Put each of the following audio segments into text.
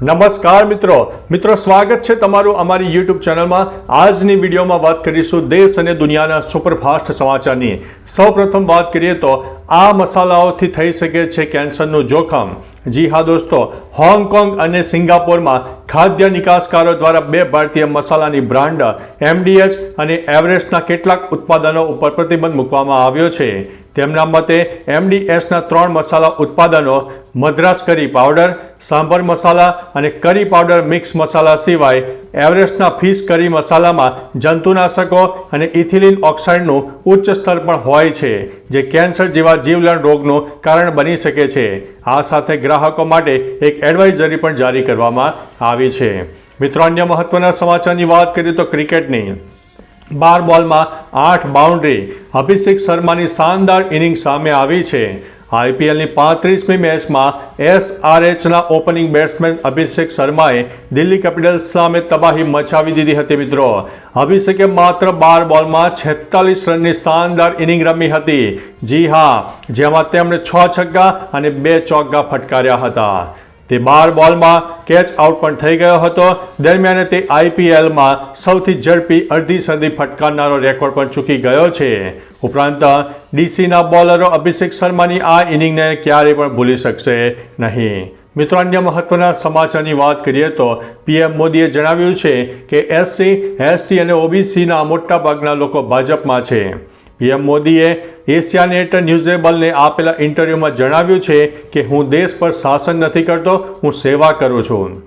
નમસ્કાર મિત્રો. મિત્રો, સ્વાગત છે તમારું અમારી યુટ્યુબ ચેનલમાં. આજની વિડીયોમાં વાત કરીશું દેશ અને દુનિયાના સુપરફાસ્ટ સમાચારની. સૌપ્રથમ વાત કરીએ તો, આ મસાલાઓથી થઈ શકે છે કેન્સરનું જોખમ. જી હા દોસ્તો, હોંગકોંગ અને સિંગાપોરમાં ખાદ્ય નિકાસકારો દ્વારા બે ભારતીય મસાલાની બ્રાન્ડ એમડીએચ અને એવરેસ્ટના કેટલાક ઉત્પાદનો ઉપર પ્રતિબંધ મૂકવામાં આવ્યો છે. તેમના મતે એમડીએસના ત્રણ મસાલા ઉત્પાદનો, મદ્રાસ કરી પાવડર, સાંભર મસાલા અને કરી પાવડર મિક્સ મસાલા સિવાય એવરેસ્ટના ફિશ કરી મસાલામાં જંતુનાશકો અને ઇથિલિન ઓક્સાઇડનું ઉચ્ચ સ્તર પણ હોય છે, જે કેન્સર જેવા જીવલેણ રોગનું કારણ બની શકે છે. આ સાથે ગ્રાહકો માટે એક એડવાઇઝરી પણ જારી કરવામાં આવી છે. મિત્રો, અન્ય મહત્વના સમાચારની વાત કરીએ તો ક્રિકેટની. બાર બોલમાં આઠ બાઉન્ડ્રી. અભિષેક શર્માની શાનદાર ઇનિંગ સામે આવી છે. આઈપીએલની પાંત્રીસમી મેચમાં એસઆરએચના ઓપનિંગ બેટ્સમેન અભિષેક શર્માએ દિલ્હી કેપિટલ્સ સામે તબાહી મચાવી દીધી હતી મિત્રો. અભિષેકે માત્ર બાર બોલમાં છેતાલીસ રનની શાનદાર ઇનિંગ રમી હતી. જી હા, જેમાં તેમણે છ છગ્ગા અને બે ચોગ્ગા ફટકાર્યા હતા. તે બાર બોલમાં કેચ આઉટ પણ થઈ ગયો હતો. દરમિયાન તે આઈપીએલમાં સૌથી ઝડપી અડધી સદી ફટકારનારો રેકોર્ડ પણ ચૂકી ગયો છે. ઉપરાંત, ડીસીના બોલરો અભિષેક શર્માની આ ઇનિંગને ક્યારેય પણ ભૂલી શકશે નહીં. મિત્રો, અન્ય મહત્વના સમાચારની વાત કરીએ તો પીએમ મોદીએ જણાવ્યું છે કે એસસી, એસટી અને ઓબીસીના મોટાભાગના લોકો ભાજપમાં છે. પીએમ મોદીએ એશિયાનેટ ન્યૂઝેબલને આપેલા ઇન્ટરવ્યૂમાં જણાવ્યું છે કે હું દેશ પર શાસન નથી કરતો, હું સેવા કરું છું.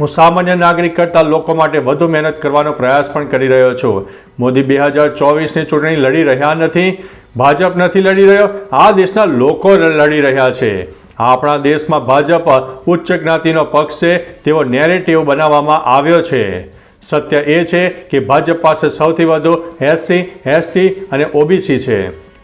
હું સામાન્ય નાગરિક કરતાં લોકો માટે વધુ મહેનત કરવાનો પ્રયાસ પણ કરી રહ્યો છું. મોદી બે હજાર ચોવીસની ચૂંટણી લડી રહ્યા નથી, ભાજપ નથી લડી રહ્યો, આ દેશના લોકો લડી રહ્યા છે. આપણા દેશમાં ભાજપ ઉચ્ચ જ્ઞાતિનો પક્ષ છે તેવો નેરેટિવ બનાવવામાં આવ્યો છે. સત્ય એ છે કે ભાજપ પાસે સૌથી વધુ એસસી, એસટી અને ઓબીસી છે.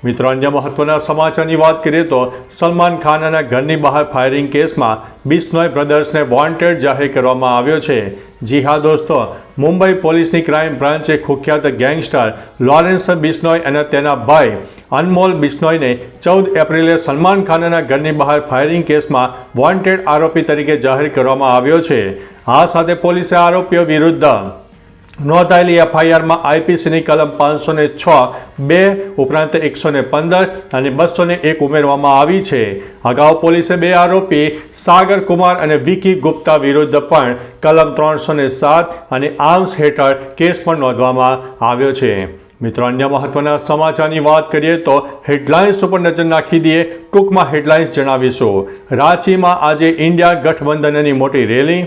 મિત્રો, અન્ય મહત્વના સમાચારની વાત કરીએ તો સલમાન ખાનના ઘરની બહાર ફાયરિંગ કેસમાં બિશ્નોય બ્રધર્સને વોન્ટેડ જાહેર કરવામાં આવ્યો છે. જી હા, દોસ્તો, મુંબઈ પોલીસની ક્રાઇમ બ્રાન્ચે કુખ્યાત ગેંગસ્ટર લોરેન્સ બિશ્નોય અને તેના ભાઈ અનમોલ બિશ્નોયને ચૌદ એપ્રિલે સલમાન ખાનના ઘરની બહાર ફાયરિંગ કેસમાં વોન્ટેડ આરોપી તરીકે જાહેર કરવામાં આવ્યો છે. આ સાથે પોલીસે આરોપીઓ વિરુદ્ધ નોંધાયેલી એફઆઈઆરમાં આઈપીસીની કલમ પાંચસો ને છ, બે ઉપરાંત એકસો ને પંદર અને બસો ને એક ઉમેરવામાં આવી છે. અગાઉ પોલીસે બે આરોપી, સાગર કુમાર અને વિકી ગુપ્તા વિરુદ્ધ પણ કલમ ત્રણસો ને સાત અને આર્મ્સ હેઠળ કેસ પણ નોંધવામાં આવ્યો છે. મિત્રો, અન્ય મહત્વના સમાચારની વાત કરીએ તો હેડલાઇન્સ ઉપર નજર નાખી દઈએ, ટૂંકમાં હેડલાઇન્સ જણાવીશું. રાંચીમાં આજે ઇન્ડિયા ગઠબંધનની મોટી રેલી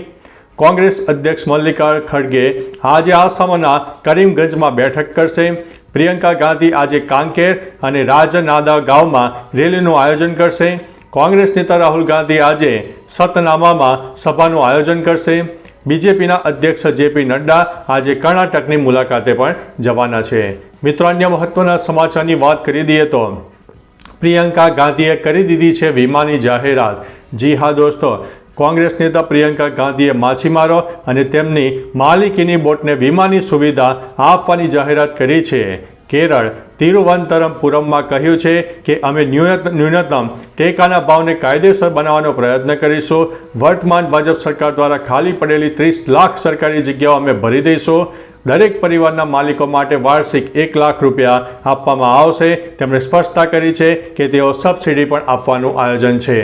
કોંગ્રેસ અધ્યક્ષ મલ્લિકા ખડગે આજે આસામના કરીમગંજમાં બેઠક કરશે. પ્રિયંકા ગાંધી આજે કાંકેર અને રાજનાદા ગામમાં રેલીનું આયોજન કરશે. કોંગ્રેસ નેતા રાહુલ ગાંધી આજે સતનામામાં સભાનું આયોજન કરશે. બીજેપીના અધ્યક્ષ જેપી નડ્ડા આજે કર્ણાટકની મુલાકાતે પણ જવાના છે. મિત્રો, અન્ય મહત્વના સમાચારની વાત કરી દઈએ તો પ્રિયંકા ગાંધીએ કરી દીધી છે વીમાની જાહેરાત. જી હા દોસ્તો કોંગ્રેસ નેતા પ્રિયંકા ગાંધીએ માછીમારો અને તેમની માલિકીની બોટને વીમાની સુવિધા આપવાની જાહેરાત કરી છે. કેરળ તિરુવનંતરમપુરમમાં કહ્યું છે કે અમે ન્યૂનતમ ટેકાના ભાવને કાયદેસર બનાવવાનો પ્રયત્ન કરીશું. વર્તમાન ભાજપ સરકાર દ્વારા ખાલી પડેલી ત્રીસ લાખ સરકારી જગ્યાઓ અમે ભરી દઈશું. દરેક પરિવારના માલિકો માટે વાર્ષિક એક લાખ રૂપિયા આપવામાં આવશે. તેમણે સ્પષ્ટતા કરી છે કે તેઓ સબસિડી પણ આપવાનું આયોજન છે.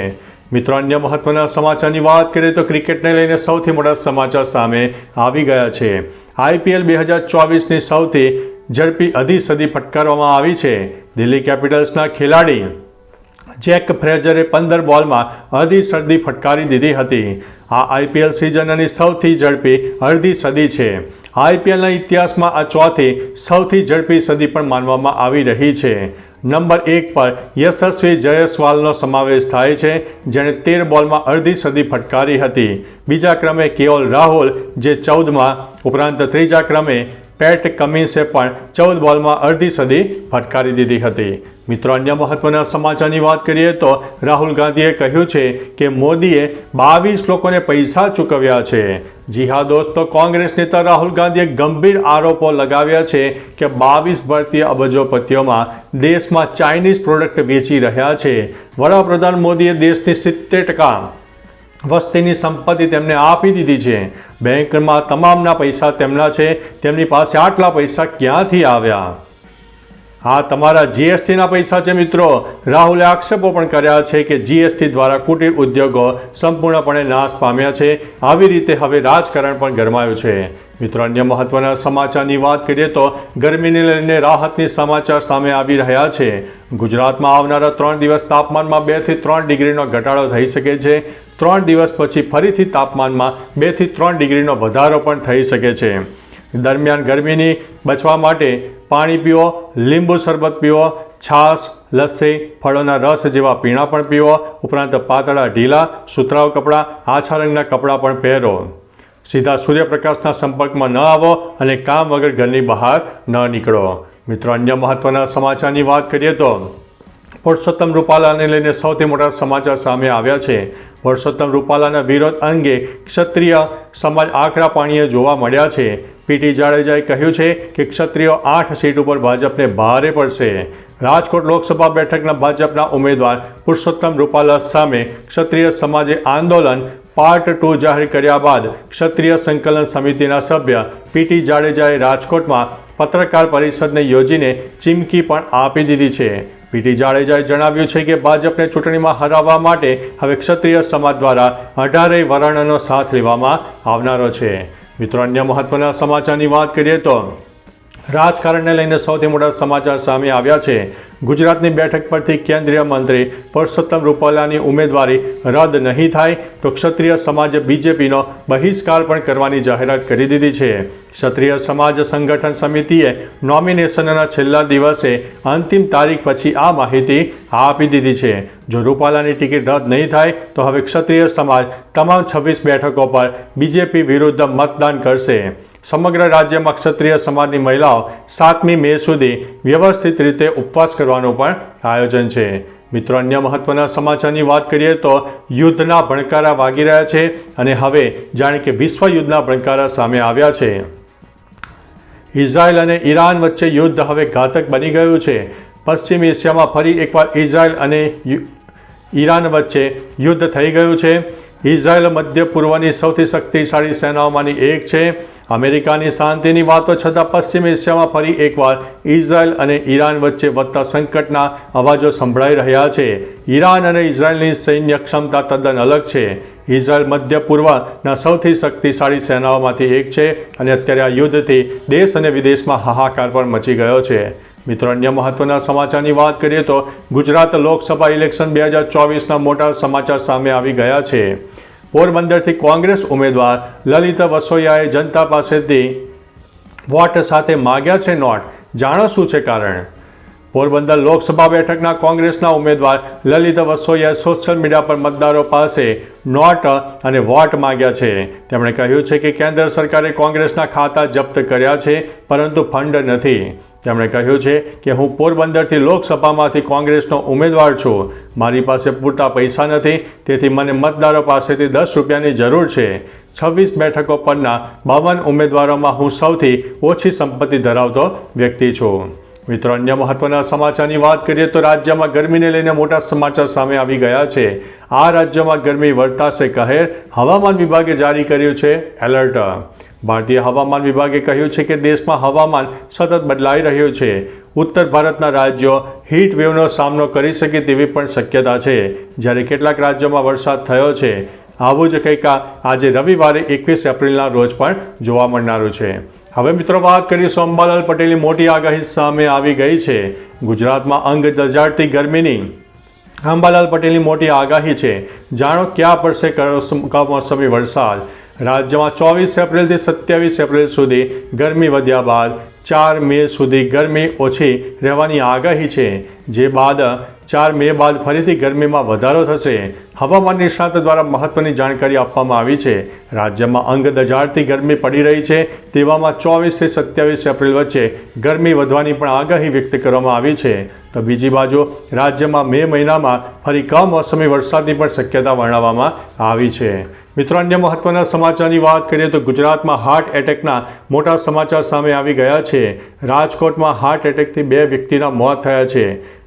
મિત્રો અન્ય મહત્વના સમાચારની વાત કરીએ તો ક્રિકેટને લઈને સૌથી મોટા સમાચાર સામે આવી ગયા છે. આઈપીએલ બે હજાર ચોવીસની સૌથી ઝડપી અધી સદી ફટકારવામાં આવી છે. દિલ્હી કેપિટલ્સના ખેલાડી જેક ફ્રેઝરે પંદર બોલમાં અડધી સદી ફટકારી દીધી હતી. આ આઈપીએલ સિઝનની સૌથી ઝડપી અડધી સદી છે. આઈપીએલના ઇતિહાસમાં આ ચોથી સૌથી ઝડપી સદી પણ માનવામાં આવી રહી છે. નંબર એક પર યશસ્વી જયસ્વાલનો સમાવેશ થાય છે, જેણે તેર બોલમાં અડધી સદી ફટકારી હતી. બીજા ક્રમે કેઓલ રાહુલ, જે ચૌદમાં, ઉપરાંત ત્રીજા ક્રમે પેટ કમિન્સે પણ ચૌદ બોલમાં અડધી સદી ફટકારી દીધી હતી. મિત્રો, અન્ય મહત્વના સમાચારની વાત કરીએ તો રાહુલ ગાંધીએ કહ્યું છે કે મોદીએ બાવીસ લોકોને પૈસા ચૂકવ્યા છે. જી હા દોસ્તો કોંગ્રેસ નેતા રાહુલ ગાંધીએ ગંભીર આરોપો લગાવ્યા છે કે બાવીસ ભારતીય અબજોપતિઓમાં દેશમાં ચાઇનીઝ પ્રોડક્ટ વેચી રહ્યા છે. વડાપ્રધાન મોદીએ દેશની સિત્તેર ટકા વસ્તીની સંપત્તિ તેમને આપી દીધી છે. બેંકમાં તમામના પૈસા તેમના છે. તેમની પાસે આટલા પૈસા ક્યાંથી આવ્યા? આ તમારા જીએસટીના પૈસા છે મિત્રો. રાહુલે આક્ષેપો પણ કર્યા છે કે જીએસટી દ્વારા કુટીર ઉદ્યોગો સંપૂર્ણપણે નાશ પામ્યા છે. આવી રીતે હવે રાજકારણ પણ ગરમાયું છે. મિત્રો, અન્ય મહત્વના સમાચારની વાત કરીએ તો ગરમીને લઈને રાહતની સમાચાર સામે આવી રહ્યા છે. ગુજરાતમાં આવનારા ત્રણ દિવસ તાપમાનમાં બેથી ત્રણ ડિગ્રીનો ઘટાડો થઈ શકે છે. ત્રણ દિવસ પછી ફરીથી તાપમાનમાં બેથી ત્રણ ડિગ્રીનો વધારો પણ થઈ શકે છે. દરમિયાન ગરમીની બચવા માટે પાણી પીવો લીંબુ શરબત પીવો છાશ, લસ્સી, ફળોના રસ જેવા પીણા પણ પીવો ઉપરાંત પાતળા ઢીલા, સુતરાઉ કપડાં, આછા રંગના કપડાં પણ પહેરો. સીધા સૂર્યપ્રકાશના સંપર્કમાં ન આવો અને કામ વગર ઘરની બહાર ન નીકળો. મિત્રો, અન્ય મહત્વના સમાચારની વાત કરીએ તો, પુરુષોત્તમ રૂપાલાને લઈને સૌથી મોટા સમાચાર સામે આવ્યા છે. પુરુષોત્તમ રૂપાલાના વિરોધ અંગે ક્ષત્રિય સમાજ આકરા પાણીએ જોવા મળ્યા છે. પીટી જાડેજાએ કહ્યું છે કે ક્ષત્રિયો આઠ સીટ ઉપર ભાજપને ભારે પડશે. રાજકોટ લોકસભા બેઠકના ભાજપના ઉમેદવાર પુરુષોત્તમ રૂપાલા સામે ક્ષત્રિય સમાજે આંદોલન પાર્ટ ટુ જાહેર કર્યા બાદ ક્ષત્રિય સંકલન સમિતિના સભ્ય પીટી જાડેજાએ રાજકોટમાં પત્રકાર પરિષદને યોજીને ચીમકી પણ આપી દીધી છે. પીટી જાડેજાએ જણાવ્યું છે કે ભાજપને ચૂંટણીમાં હરાવવા માટે હવે ક્ષત્રિય સમાજ દ્વારા અઢારેય વર્ણનો સાથ લેવામાં આવનારો છે. મિત્રો, અન્ય મહત્વના સમાચારની વાત કરીએ તો રાજકારણને લઈને સૌથી મોટા સમાચાર સામે આવ્યા છે. ગુજરાતની બેઠક પરથી કેન્દ્રીય મંત્રી પરસોત્તમ રૂપાલાની ઉમેદવારી રદ નહીં થાય તો ક્ષત્રિય સમાજે બીજેપીનો બહિષ્કાર પણ કરવાની જાહેરાત કરી દીધી છે. ક્ષત્રિય સમાજ સંગઠન સમિતિએ નોમિનેશનના છેલ્લા દિવસે અંતિમ તારીખ પછી આ માહિતી આપી દીધી છે. જો રૂપાલાની ટિકિટ રદ નહીં થાય તો હવે ક્ષત્રિય સમાજ તમામ છવ્વીસ બેઠકો પર બીજેપી વિરુદ્ધ મતદાન કરશે. સમગ્ર રાજ્યમાં ક્ષત્રિય સમાજની મહિલાઓ સાતમી મે સુધી વ્યવસ્થિત રીતે ઉપવાસ કરવાનું પણ આયોજન છે. મિત્રો, અન્ય મહત્વના સમાચારની વાત કરીએ તો યુદ્ધના ભણકારા વાગી રહ્યા છે અને હવે જાણે કે વિશ્વ યુદ્ધના ભણકારા સામે આવ્યા છે. ઇઝરાયલ અને ઈરાન વચ્ચે યુદ્ધ હવે ઘાતક બની ગયું છે. પશ્ચિમ એશિયામાં ફરી એકવાર ઇઝરાયલ અને ઈરાન વચ્ચે યુદ્ધ થઈ ગયું છે. ઇઝરાયલ મધ્ય પૂર્વની સૌથી શક્તિશાળી સેનાઓમાંની એક છે. અમેરિકાની શાંતિની વાતો છતાં પશ્ચિમ એશિયામાં ફરી એકવાર ઇઝરાયલ અને ઈરાન વચ્ચે વધતા સંકટના અવાજો સંભળાઈ રહ્યા છે. ઈરાન અને ઇઝરાયલની સૈન્ય ક્ષમતા તદ્દન અલગ છે. ઇઝરાયલ મધ્ય પૂર્વના સૌથી શક્તિશાળી સેનાઓમાંથી એક છે અને અત્યારે આ યુદ્ધથી દેશ અને વિદેશમાં હાહાકાર પણ મચી ગયો છે. મિત્રો, અન્ય મહત્વના સમાચારની વાત કરીએ તો ગુજરાત લોકસભા ઇલેક્શન બે હજાર ચોવીસના મોટા સમાચાર સામે આવી ગયા છે. પોરબંદરથી કોંગ્રેસ ઉમેદવાર લલિત વસોયાએ જનતા પાસેથી વોટ સાથે માગ્યા છે નોટ. જાણો શું છે કારણ? પોરબંદર લોકસભા બેઠકના કોંગ્રેસના ઉમેદવાર લલિત વસોયાએ સોશિયલ મીડિયા પર મતદારો પાસે નોટ અને વોટ માગ્યા છે. તેમણે કહ્યું છે કે કેન્દ્ર સરકારે કોંગ્રેસના ખાતા જપ્ત કર્યા છે, પરંતુ ફંડ નથી. તેમણે કહ્યું છે કે હું પોરબંદરથી લોકસભામાંથી કોંગ્રેસનો ઉમેદવાર છું. મારી પાસે પૂરતા પૈસા નથી, તેથી મને મતદારો પાસેથી દસ રૂપિયાની જરૂર છે. છવ્વીસ બેઠકો પરના બાવન ઉમેદવારોમાં હું સૌથી ઓછી સંપત્તિ ધરાવતો વ્યક્તિ છું. મિત્રો, અન્ય મહત્વના સમાચારની વાત કરીએ તો રાજ્યમાં ગરમીને લઈને મોટા સમાચાર સામે આવી ગયા છે. આ રાજ્યમાં ગરમી વર્તાશે કહેર હવામાન વિભાગે જારી કર્યું છે એલર્ટ. ભારતીય હવામાન વિભાગે કહ્યું છે કે દેશમાં હવામાન સતત બદલાઈ રહ્યું છે. ઉત્તર ભારતના રાજ્યો હીટ વેવનો સામનો કરી શકે તેવી પણ શક્યતા છે. જ્યારે કેટલાક રાજ્યોમાં વરસાદ થયો છે, આવું જ કંઈક આજે રવિવારે એકવીસ એપ્રિલના રોજ પણ જોવા મળનારું છે. હવે મિત્રો વાત કરીએ અંબાલાલ પટેલની મોટી આગાહી સામે આવી ગઈ છે. ગુજરાતમાં અંગ દજાડતી ગરમીની. અંબાલાલ પટેલની મોટી આગાહી છે. જાણો ક્યાં પડશે કમોસમી વરસાદ? રાજ્યમાં ચોવીસ એપ્રિલથી સત્યાવીસ એપ્રિલ સુધી ગરમી વધ્યા બાદ ચાર મે સુધી ગરમી ઓછી રહેવાની આગાહી છે. જે બાદ ચાર મે બાદ ફરીથી ગરમીમાં વધારો થશે. હવામાન નિષ્ણાત દ્વારા મહત્વની જાણકારી આપવામાં આવી છે. રાજ્યમાં અંગ દજાડતી ગરમી પડી રહી છે. તેવામાં ચોવીસથી સત્યાવીસ એપ્રિલ વચ્ચે ગરમી વધવાની પણ આગાહી વ્યક્ત કરવામાં આવી છે. તો બીજી બાજુ રાજ્યમાં મે મહિનામાં ફરી કમોસમી વરસાદની પણ શક્યતા વર્ણવવામાં આવી છે. મિત્રો, અન્ય મહત્વના સમાચારની વાત કરીએ તો ગુજરાતમાં હાર્ટ એટેકના મોટા સમાચાર સામે આવી ગયા છે. રાજકોટમાં હાર્ટ એટેકથી બે વ્યક્તિના મોત થયા છે.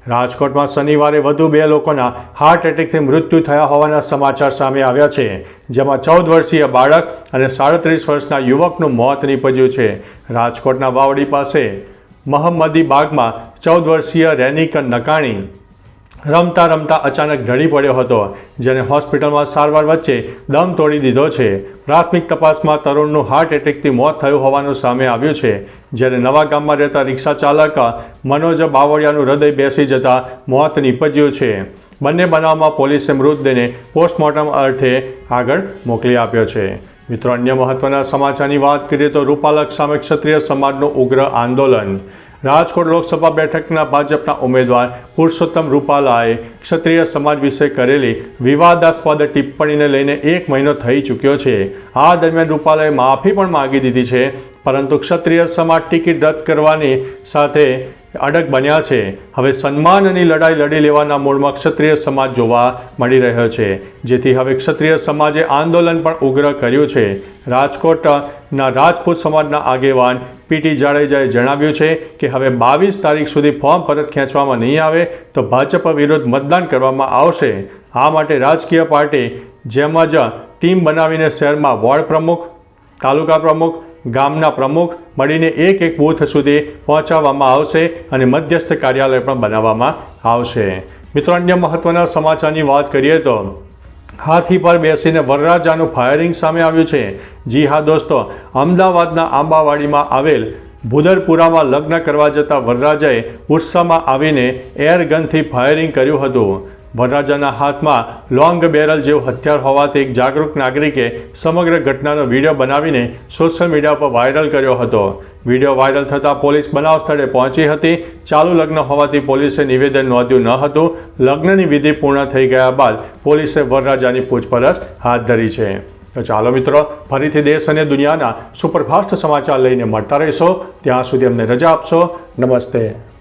રાજકોટમાં શનિવારે વધુ બે લોકોના હાર્ટ એટેકથી મૃત્યુ થયા હોવાના સમાચાર સામે આવ્યા છે. જેમાં ચૌદ વર્ષીય બાળક અને સાડત્રીસ વર્ષના યુવકનું મોત નીપજ્યું છે. રાજકોટના વાવડી પાસે મહમ્મદી બાગમાં ચૌદ વર્ષીય રેનિકન નકાણી રમતા રમતા અચાનક ઢળી પડ્યો હતો, જેને હોસ્પિટલમાં સારવાર વચ્ચે દમ તોડી દીધો છે. પ્રાથમિક તપાસમાં તરુણનું હાર્ટ એટેકથી મોત થયું હોવાનું સામે આવ્યું છે, જ્યારે નવા ગામમાં રહેતા રિક્ષા ચાલક મનોજ બાવળિયાનું હૃદય બેસી જતા મોત નીપજ્યું છે. બંને બનાવમાં પોલીસે મૃતદેહને પોસ્ટમોર્ટમ અર્થે આગળ મોકલી આપ્યો છે. મિત્રો, અન્ય મહત્વના સમાચારની વાત કરીએ તો રૂપાલક સામે ક્ષત્રિય સમાજનું ઉગ્ર આંદોલન. રાજકોટ લોકસભા બેઠકના ભાજપના ઉમેદવાર પુરુષોત્તમ રૂપાલાએ ક્ષત્રિય સમાજ વિશે કરેલી વિવાદાસ્પદ ટિપ્પણીને લઈને એક મહિનો થઈ ચૂક્યો છે. આ દરમિયાન રૂપાલાએ માફી પણ માગી દીધી છે, પરંતુ ક્ષત્રિય સમાજ ટિકિટ રદ કરવાની સાથે અડગ બન્યા છે. હવે સન્માનની લડાઈ લડી લેવાના મૂળમાં ક્ષત્રિય સમાજ જોવા મળી રહ્યો છે, જેથી હવે ક્ષત્રિય સમાજે આંદોલન પણ ઉગ્ર કર્યું છે. રાજકોટના રાજપૂત સમાજના આગેવાન પીટી જાડેજાએ જણાવ્યું છે કે હવે બાવીસ તારીખ સુધી ફોર્મ પરત ખેંચવામાં નહીં આવે તો ભાજપ વિરુદ્ધ મતદાન કરવામાં આવશે. આ માટે રાજકીય પાર્ટી જેમ જ ટીમ બનાવીને શહેરમાં વોર્ડ પ્રમુખ, તાલુકા પ્રમુખ, ગામના પ્રમુખ મળીને એક એક બૂથ સુધી પહોંચાડવામાં આવશે અને મધ્યસ્થ કાર્યાલય પણ બનાવવામાં આવશે. મિત્રો, અન્ય મહત્વના સમાચારની વાત કરીએ તો હાથી પર બેસીને વરરાજાનું ફાયરિંગ સામે આવ્યું છે. જી હા, દોસ્તો, અમદાવાદના આંબાવાડીમાં આવેલ ભુદરપુરામાં લગ્ન કરવા જતા વરરાજાએ ઉત્સાહમાં આવીને એરગનથી ફાયરિંગ કર્યું હતું. વરરાજાના હાથમાં લોંગ બેરલ જેવું હથિયાર હોવાથી એક જાગૃત નાગરિકે સમગ્ર ઘટનાનો વીડિયો બનાવીને સોશિયલ મીડિયા પર વાયરલ કર્યો હતો. વીડિયો વાયરલ થતાં પોલીસ બનાવ સ્થળે પહોંચી હતી. ચાલુ લગ્ન હોવાથી પોલીસે નિવેદન નોંધ્યું ન હતું. લગ્નની વિધિ પૂર્ણ થઈ ગયા બાદ પોલીસે વરરાજાની પૂછપરછ હાથ ધરી છે. તો ચાલો મિત્રો, ફરીથી દેશ અને દુનિયાના સુપરફાસ્ટ સમાચાર લઈને મળતા રહીશો. ત્યાં સુધી અમને રજા આપશો. નમસ્તે.